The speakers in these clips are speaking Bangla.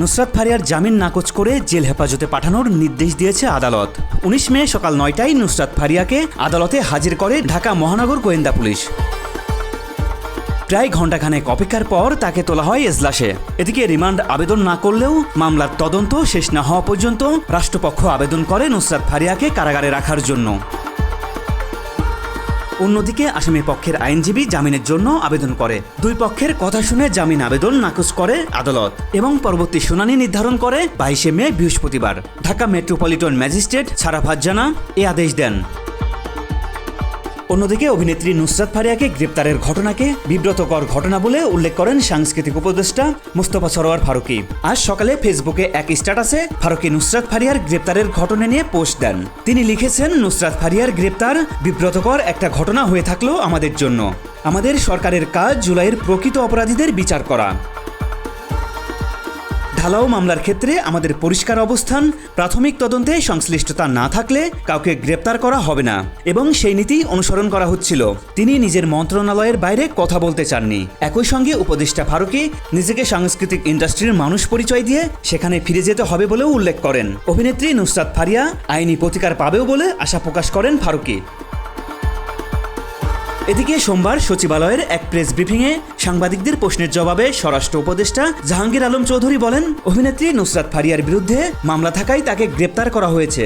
নুসরাত ফারিয়ার জামিন নাকচ করে জেল হেফাজতে পাঠানোর নির্দেশ দিয়েছে আদালত। উনিশ মে সকাল নয়টায় নুসরাত ফারিয়াকে আদালতে হাজির করে ঢাকা মহানগর গোয়েন্দা পুলিশ। প্রায় ঘণ্টাখানেক অপেক্ষার পর তাকে তোলা হয় এজলাসে। এদিকে রিমান্ড আবেদন না করলেও মামলার তদন্ত শেষ না হওয়া পর্যন্ত রাষ্ট্রপক্ষ আবেদন করে নুসরাত ফারিয়াকে কারাগারে রাখার জন্য। অন্যদিকে আসামি পক্ষের আইনজীবী জামিনের জন্য আবেদন করে। দুই পক্ষের কথা শুনে জামিন আবেদন নাকচ করে আদালত এবং পরবর্তী শুনানি নির্ধারণ করে বাইশে মে বৃহস্পতিবার। ঢাকা মেট্রোপলিটন ম্যাজিস্ট্রেট সারাফাজ জানা, এ আদেশ দেন। অন্যদিকে অভিনেত্রী নুসরাত ফারিয়াকে গ্রেপ্তারের ঘটনাকে বিব্রতকর ঘটনা বলে উল্লেখ করেন সাংস্কৃতিক উপদেষ্টা মুস্তফা সরোয়ার ফারুকি। আজ সকালে ফেসবুকে এক স্ট্যাটাসে ফারুকি নুসরাত ফারিয়ার গ্রেপ্তারের ঘটনা নিয়ে পোস্ট দেন। তিনি লিখেছেন, নুসরাত ফারিয়ার গ্রেপ্তার বিব্রতকর একটা ঘটনা হয়ে থাকল আমাদের জন্য। আমাদের সরকারের কাজ জুলাইয়ের প্রকৃত অপরাধীদের বিচার করা। ঢালাও মামলার ক্ষেত্রে আমাদের পরিষ্কার অবস্থান, প্রাথমিক তদন্তে সংশ্লিষ্টতা না থাকলে কাউকে গ্রেপ্তার করা হবে না। এবং সেই নীতি অনুসরণ করা হচ্ছিল। তিনি নিজের মন্ত্রণালয়ের বাইরে কথা বলতে চাননি। একই সঙ্গে উপদেষ্টা ফারুকি নিজেকে সাংস্কৃতিক ইন্ডাস্ট্রির মানুষ পরিচয় দিয়ে সেখানে ফিরে যেতে হবে বলেও উল্লেখ করেন। অভিনেত্রী নুসরাত ফারিয়া আইনি প্রতিকার পাবেও বলে আশা প্রকাশ করেন ফারুকি। এদিকে সোমবার সচিবালয়ের এক প্রেস ব্রিফিংয়ে সাংবাদিকদের প্রশ্নের জবাবে স্বরাষ্ট্র উপদেষ্টা জাহাঙ্গীর আলম চৌধুরী বলেন, অভিনেত্রী নুসরাত ফারিয়ার বিরুদ্ধে মামলা থাকায় তাকে গ্রেপ্তার করা হয়েছে।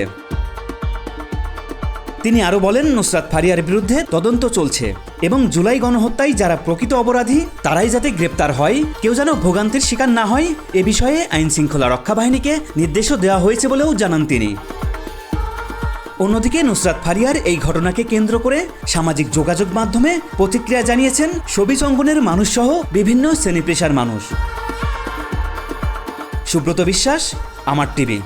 তিনি আরও বলেন, নুসরাত ফারিয়ার বিরুদ্ধে তদন্ত চলছে এবং জুলাই গণহত্যায় যারা প্রকৃত অপরাধী, তারাই যাতে গ্রেপ্তার হয়, কেউ যেন ভোগান্তির শিকার না হয়, এ বিষয়ে আইন শৃঙ্খলা রক্ষা বাহিনীকে নির্দেশও দেওয়া হয়েছে বলেও জানান তিনি। অন্যদিকে নুসরাত ফারিয়ার এই ঘটনাকে কেন্দ্র করে সামাজিক যোগাযোগ মাধ্যমে প্রতিক্রিয়া জানিয়েছেন ছবি অঙ্গনের মানুষসহ বিভিন্ন শ্রেণি পেশার মানুষ। সুব্রত বিশ্বাস, আমার টিভি।